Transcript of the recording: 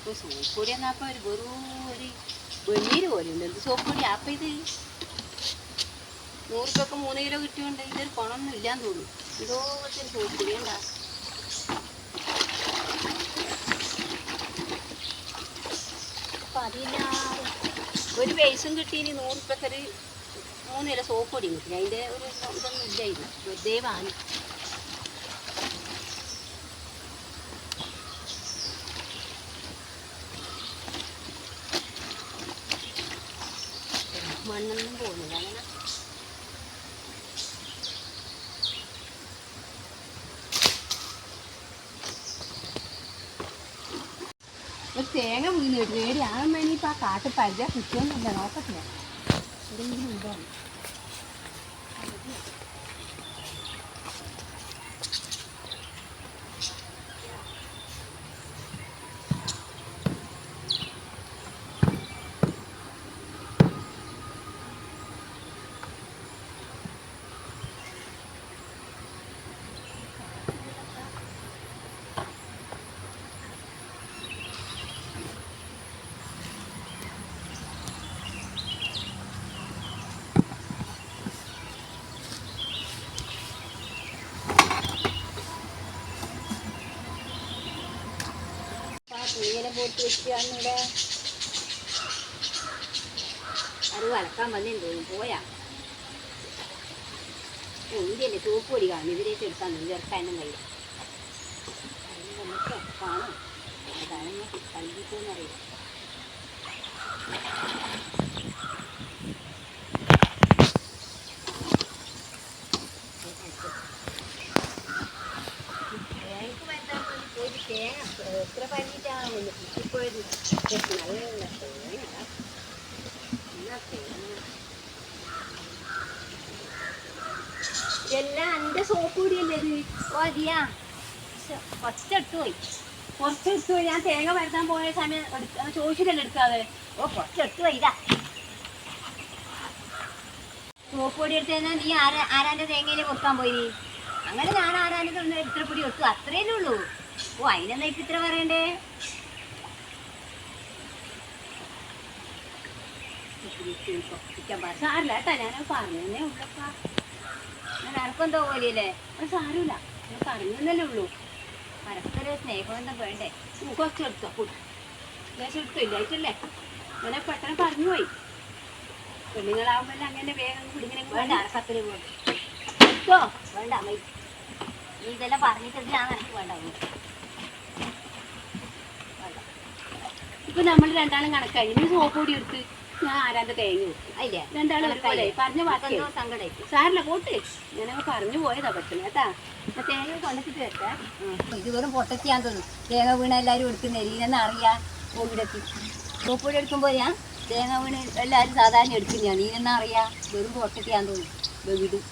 ഇപ്പൊ സോപ്പ് പൊടി ഒരു വെറും ഒരു വെണ്ണീര് പോലെ ഉണ്ട് എന്ത് സോപ്പ് പൊടി അപ്പൊ ഇത് നൂറുപ്പൊക്കെ മൂന്ന് കിലോ കിട്ടിയോണ്ട് ഇതൊരു പണമൊന്നും ഇല്ലാന്ന് തോന്നുന്നു. ഇതോ സോപ്പ് പൊടി ഉണ്ടാ പതിനാറ് ഒരു പൈസയും കിട്ടിയിന് നൂറുപ്പൊക്കെ ഒരു മൂന്ന് കിലോ സോപ്പ് കിട്ടി. അതിന്റെ ഒരു ഇതൊന്നും ഇല്ലായിരുന്നു വെറുതെ വാങ്ങി മണ്ണൊന്നും പോകുന്നില്ല അങ്ങനെ ഒരു തേങ്ങ വീണ് കിട്ടി നേടി ആകുമ്പോ ഇനിയിപ്പോ ആ കാട്ട് പരിചയം കിട്ടുമെന്നില്ല നോക്കത്തില്ല എന്തെങ്കിലും ഉണ്ടോ പോട്ട് വെച്ചാണ് ഇവിടെ അത് വലക്കാൻ വന്നേന്ന് പോയാ. ഓ ഇന്ത്യല്ലേ സോപ്പ് പൊടി കാണും ഇതിലേക്ക് എടുക്കാൻ നിന്ന് ചെറുക്കാനും കയ്യിൽ കാണും. അതാണ് ഞാൻ കണ്ടിട്ടെന്നറിയാം തേങ്ങക്ക് വരുത്താൻ വേണ്ടി പോയിട്ട് തേങ്ങ എത്ര പറ്റിയിട്ടാണ് ഒന്ന് കിട്ടിപ്പോയത് നല്ല എല്ലാം എന്റെ സോപ്പ് കൂടിയല്ലേ ഇത്? ഓ അതിയാ. കുറച്ചെടുത്തു പോയി. പോയി. ഞാൻ തേങ്ങ വരുത്താൻ പോയ സമയം എടുക്ക ചോദിച്ചിട്ടല്ലേ എടുക്കാതെ? ഓ കുറച്ചെടുത്തു പോയി. ഇതാ. സോപ്പ് പൊടി എടുത്തു നീ ആരാ ആരാന്റെ തേങ്ങയിൽ കൊടുക്കാൻ പോയി? അങ്ങനെ ഞാൻ ആരാന്റെ ഇത്ര പൊടി എടുത്തു. അത്രയല്ലേ ഉള്ളൂ. ഓ അതിനെന്താ ഇപ്പം ഇത്ര പറയണ്ടേ? സാറില്ല കേട്ടാ ഞാൻ പറഞ്ഞേ ഉള്ളപ്പാ. ഞാൻ അനക്കെന്തോ പോലെയല്ലേ അത് സാരമില്ല. ഞാൻ പറഞ്ഞെന്നല്ലേ ഉള്ളൂ. പരസ്പര സ്നേഹം എന്താ വേണ്ടേ? കുറച്ച് എടുത്തോ? കൂട്ട് ലേശം എടുത്തോ? ഇല്ലായിട്ടല്ലേ? അങ്ങനെ പെട്ടെന്ന് പറഞ്ഞു പോയി. പെണ്ണുങ്ങളാവുമ്പോൾ അങ്ങനെ വേഗം കുടുങ്ങിനെ വേണ്ട അരക്കത്തിന് എടുത്തോ വേണ്ട അമ്മ. നീ ഇതെല്ലാം പറഞ്ഞിട്ട് ഞാൻ നിനക്ക് ഒന്നും. വേണ്ട ഇപ്പൊ നമ്മൾ രണ്ടാളും കണക്കായി. നീ സോപ്പ് പൊടി എടുത്ത് ഞാൻ ആരാന്റെ തേങ്ങ അതില്ലേ രണ്ടാളും ഒരുപോലെ പറഞ്ഞ വാക്കി. സങ്കടമായി സാറില്ല പോട്ട്. ഞാനങ്ങ് പറഞ്ഞു പോയതാ പറ്റുന്നത് കേട്ടാ? തേങ്ങ കൊണ്ടിട്ട് ഇത് വെറും പൊട്ടത്തിയാൻ തോന്നും തേങ്ങ വീണ എല്ലാവരും എടുക്കുന്ന രീതിയെന്ന് അറിയാം കോവിഡെത്തി സോപ്പൊടി എടുക്കുമ്പോൾ ഞാൻ തേങ്ങ വീണ് എല്ലാവരും സാധാരണ എടുക്കുന്നതാണ് നീനെന്നാ അറിയാം വെറും പൊട്ടത്തിയാൻ തോന്നും വെവിടും